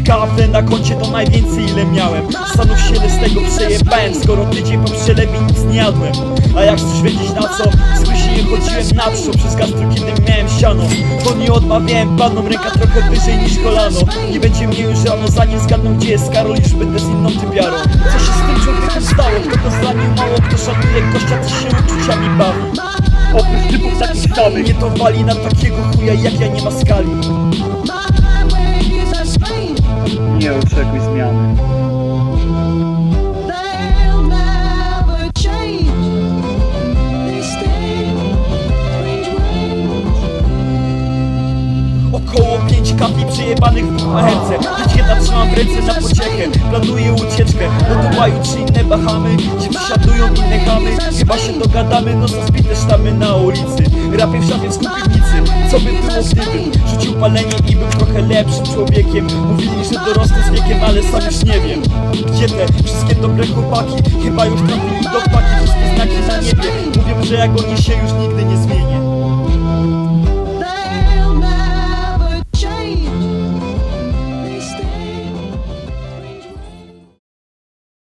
Kawę na koncie to najwięcej ile miałem. Zastanów się z tego przejebałem Skoro tydzień po przelewie nic nie jadłem. A jak chcesz wiedzieć na co? Z nie chodziłem na przód Przez gastro kiedy miałem siano. To nie odmawiałem panom Ręka trochę wyżej niż kolano. Nie będzie mnie już rano Zanim zgadną gdzie jest Karol Już będę z inną typiarą Co się z tym człowiekiem stało? Kto go zranił? Mało kto szanuje gościa Co się uczuciami bawi. Oprócz typów takich samych Nie to wali na takiego chuja jak ja nie ma skali oczekuj zmiany. They'll never change. They stay strange ways. Około pięć kapli przejebanych w kuchence Dykieta trzymam w ręce na pociechę. Planuję ucieczkę. Do Dubaju czy inne Bahamy. Gdzie przesiadują inne chamy. Chyba się dogadamy, no za zbite sztamy na ulicy. Rapię w szafie w skupiwnicy Co by było Rzucił palenie i był trochę lepszym człowiekiem. Mówili, że dorosnę z wiekiem, ale sam już nie wiem. Gdzie te wszystkie dobre chłopaki? Chyba już trafili do paki Wszystkie znaki na niebie. Mówią, że jak oni się już nigdy nie zmienią